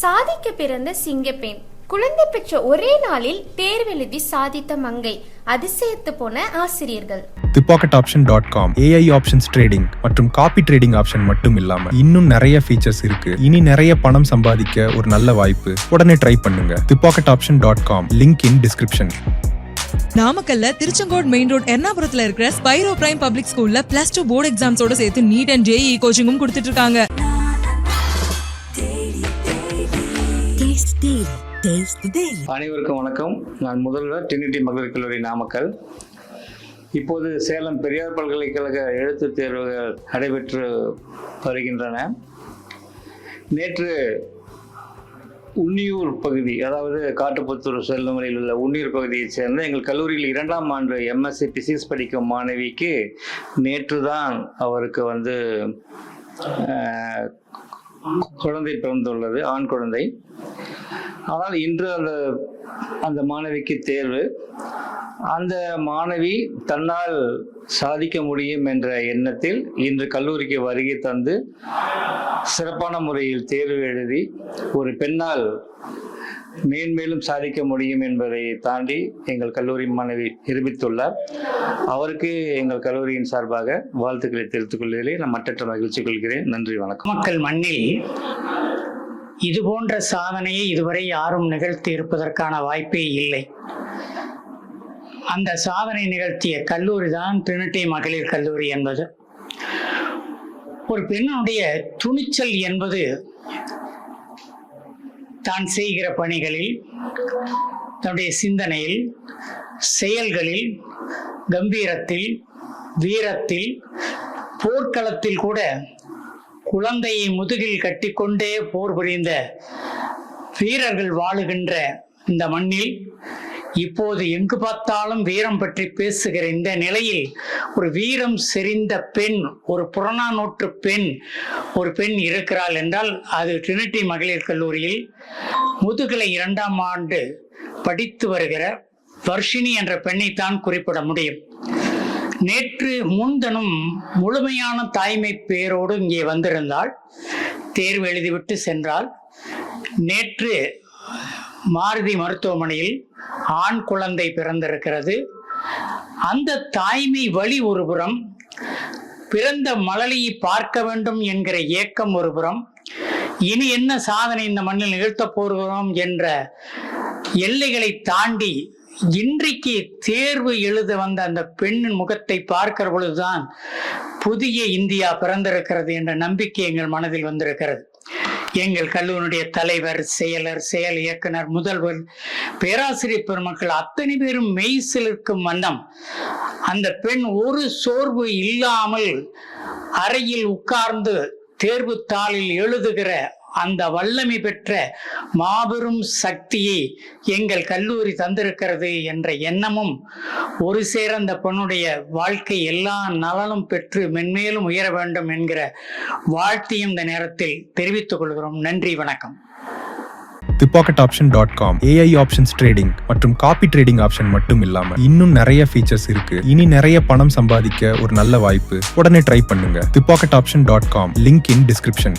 சாதிக்க பிறந்த சிங்கப்பெண். குழந்தை பெற்ற ஒரே நாளில் தேர்வெழுதி சாதித்த மங்கை. அதிசயத்து போன ஆசிரியர்கள். The pocket option dot com AI options trading மற்றும் காப்பி ட்ரேடிங் ஆப்ஷன் மட்டும் இல்லாம இன்னும் நிறைய ஃபீச்சர்ஸ் இருக்கு. இனி நிறைய பணம் சம்பாதிக்க ஒரு நல்ல வாய்ப்பு. உடனே ட்ரை பண்ணுங்க. The pocket option dot com link in description நாமக்கல்ல திருச்செங்கோடு மெயின் ரோட் எர்ணாபுரத்துல இருக்கிற ஸ்பைரோ பிரைம் பப்ளிக் ஸ்கூல்ல பிளஸ் டூ போர்டு எக்ஸாம்ஸோட சேர்த்து நீட் அண்ட் ஜேஇ கோச்சிங்கும் கொடுத்துட்டு இருக்காங்க. அனைவருக்கும் வணக்கம். நான் முதல்வர் டிரினிட்டி மகளிர் கல்லூரி நாமக்கல். இப்போது சேலம் பெரியார் பல்கலைக்கழக எழுத்துத் தேர்வுகள் நடைபெற்று வருகின்றன. நேற்று உன்னியூர் பகுதி அதாவது காட்டுப்புத்தூர் செல்லும் வழியில் உள்ள உன்னியூர் பகுதியைச் சேர்ந்த எங்கள் கல்லூரியில் இரண்டாம் ஆண்டு எம்எஸ்சி பிசிக்ஸ் படிக்கும் மாணவிக்கு நேற்று தான் அவருக்கு வந்து குழந்தை பிறந்துள்ளது ஆண் குழந்தை. ஆனால் இன்று அந்த அந்த மாணவிக்கு தேர்வு. அந்த மாணவி தன்னால் சாதிக்க முடியும் என்ற எண்ணத்தில் இன்று கல்லூரிக்கு வருகை தந்து சிறப்பான முறையில் தேர்வு எழுதி ஒரு பெண்ணால் மேன்மேலும் சாதிக்க முடியும் என்பதை தாண்டி எங்கள் கல்லூரி மாணவி நிரூபித்துள்ளார். அவருக்கு எங்கள் கல்லூரியின் சார்பாக வாழ்த்துக்களை தெரிவித்துக் கொள்கிறேன். நான் மற்றற்ற மகிழ்ச்சி கொள்கிறேன். நன்றி வணக்கம். மக்கள் மண்ணில் இது போன்ற சாதனையை இதுவரை யாரும் நிகழ்த்தி இருப்பதற்கான வாய்ப்பே இல்லை. அந்த சாதனை நிகழ்த்திய கல்லூரி தான் திருநட்டை மகளிர் கல்லூரி என்பது. ஒரு பெண்ணுடைய துணிச்சல் என்பது தான் செய்கிற பணிகளில் தன்னுடைய சிந்தனையில் செயல்களில் கம்பீரத்தில் வீரத்தில் போர்க்களத்தில் கூட குழந்தையை முதுகில் கட்டிக்கொண்டே போர் புரிந்த வீரர்கள் வாழுகின்ற இந்த மண்ணில் இப்போது எங்கு பார்த்தாலும் வீரம் பற்றி பேசுகிற இந்த நிலையில் ஒரு வீரம் செறிந்த பெண் ஒரு புறநானூற்று பெண் ஒரு பெண் இருக்கிறாள் என்றால் அது ட்ரினிட்டி மகளிர் கல்லூரியில் முதுகலை இரண்டாம் ஆண்டு படித்து வருகிற வர்ஷினி என்ற பெண்ணைத்தான் குறிப்பிட முடியும். நேற்று முன்தனும் முழுமையான தாய்மை பேரோடு இங்கே வந்திருந்தாள். தேர்வு எழுதிவிட்டு சென்றாள். நேற்று மாருதி மருத்துவமனையில் ஆண் குழந்தை பிறந்திருக்கிறது. அந்த தாய்மை வழி ஒருபுறம் பிறந்த மழலையை பார்க்க வேண்டும் என்கிற ஏக்கம் ஒருபுறம் இனி என்ன சாதனை இந்த மண்ணில் நிகழ்த்தப் போகிறோம் என்ற எல்லைகளை தாண்டி இன்றைக்கு தேர்வு எழுத வந்த அந்த பெண்ணின் முகத்தை பார்க்கிற பொழுதுதான் புதிய இந்தியா பிறந்திருக்கிறது என்ற நம்பிக்கை எங்கள் மனதில் வந்திருக்கிறது. எங்கள் கல்லூரியுடைய தலைவர் செயலர் செயல் இயக்குனர் முதல்வர் பேராசிரியர் பெருமக்கள் அத்தனை பேரும் மெய் சிலிர்க்கும் வண்ணம் அந்த பெண் ஒரு சோர்வு இல்லாமல் அறையில் உட்கார்ந்து தேர்வு தாளில் எழுதுகிற அந்த வல்லமை பெற்ற மாபெரும் சக்தியை எங்கள் கல்லூரி தந்திருக்கிறது என்ற எண்ணமும் ஒரு சேர அந்த பெண்ணுடைய வாழ்க்கை எல்லா நலனும் பெற்று மென்மேலும் உயர வேண்டும் என்கிற வாழ்த்தையும் இந்த நேரத்தில் தெரிவித்துக் கொள்கிறோம். நன்றி வணக்கம். The pocket option dot com AI options trading மற்றும் காப்பி ட்ரேடிங் ஆப்ஷன் மட்டும் இல்லாம இன்னும் நிறைய ஃபீச்சர்ஸ் இருக்கு. இனி நிறைய பணம் சம்பாதிக்க ஒரு நல்ல வாய்ப்பு. உடனே ட்ரை பண்ணுங்க. The pocket option dot com link in description